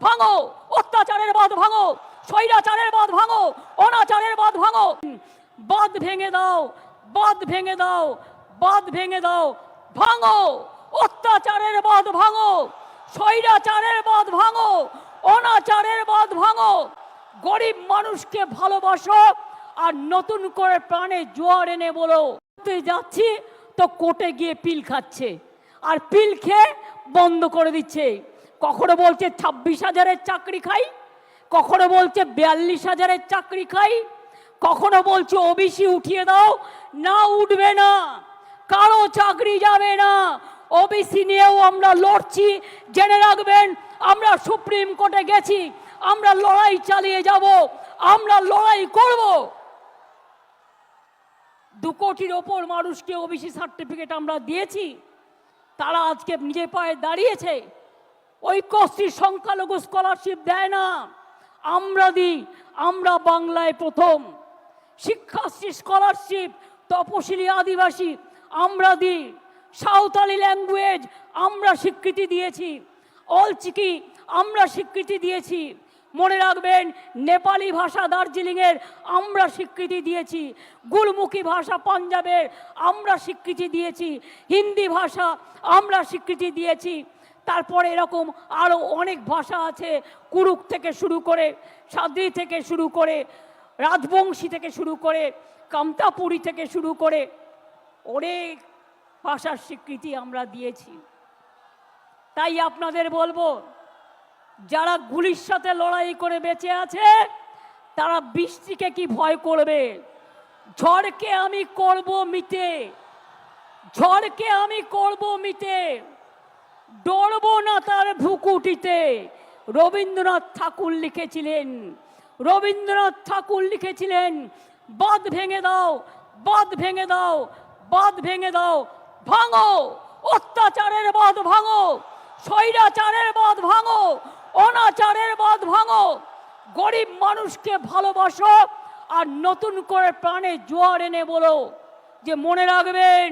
ভাঙো। অত্যাচারের বাঁধ ভাঙো। স্বৈরাচারের বাঁধ ভাঙো। অনাচারের বাঁধ ভাঙো। বাঁধ ভেঙে দাও। বাঁধ ভেঙে দাও। বাঁধ ভেঙে দাও। ভাঙো। অত্যাচারের বাঁধ ভাঙো। স্বৈরাচারের বাঁধ ভাঙো। অনাচারের বাঁধ ভাঙো। গরিব মানুষকে ভালোবাসো আর নতুন করে প্রাণে জোয়ার এনে বলো। "তে যাচ্ছি, তো কোর্টে গিয়ে পিল খাচ্ছে। আর পিল খেয়ে বন্ধ করে দিচ্ছে। কখনো বলছে ছাব্বিশ হাজারের চাকরি খাই, কখনো বলছে বিয়াল্লিশ হাজারের চাকরি খাই, কখনো বলছে ওবিসি উঠিয়ে দাও, না উঠবে না, কারও চাকরি যাবে না, ওবিসি নিয়েও আমরা লড়ছি, জেনে রাখবেন, আমরা সুপ্রিম কোর্টে গেছি, আমরা লড়াই চালিয়ে যাব, আমরা লড়াই করব। দু কোটির ওপর মানুষকে ওবিসি সার্টিফিকেট আমরা দিয়েছি, তারা আজকে নিজে পায়ে দাঁড়িয়েছে। ঐক্যশ্রী সংখ্যালঘু স্কলারশিপ দেয় না। আমরা দিই, আমরা বাংলায় প্রথম। শিক্ষাশ্রী স্কলারশিপ তপশিলি আদিবাসী, আমরা দিই। সাঁওতালি ল্যাঙ্গুয়েজ আমরা স্বীকৃতি দিয়েছি। অলচিকি, আমরা স্বীকৃতি দিয়েছি। মনে রাখবেন, নেপালি ভাষা দার্জিলিংয়ের, আমরা স্বীকৃতি দিয়েছি। গুলমুখী ভাষা পাঞ্জাবের, আমরা স্বীকৃতি দিয়েছি। হিন্দি ভাষা, আমরা স্বীকৃতি দিয়েছি। তারপরে এরকম আরও অনেক ভাষা আছে, কুরুক থেকে শুরু করে, সাদ্রি থেকে শুরু করে, রাজবংশী থেকে শুরু করে, কামতাপুরী থেকে শুরু করে অনেক ভাষার স্বীকৃতি আমরা দিয়েছি। তাই আপনাদের বলব, যারা গুলির সাথে লড়াই করে বেঁচে আছে, তারা বৃষ্টিকে কি ভয় করবে? ঝড়কে আমি করব মিটে। ঝড়কে আমি করব মিটে। ডরবো না তার ভুকুটিতে রবীন্দ্রনাথ ঠাকুর লিখেছিলেন, রবীন্দ্রনাথ ঠাকুর লিখেছিলেন, বাঁধ ভেঙে দাও, বাঁধ ভেঙে দাও, বাঁধ ভেঙে দাও, ভাঙো, অত্যাচারের বাঁধ ভাঙো, স্বৈরাচারের বাঁধ ভাঙো, অনাচারের বাঁধ ভাঙো। গরিব মানুষকে ভালোবাসো আর নতুন করে প্রাণে জোয়ার এনে বলো যে মনে রাখবেন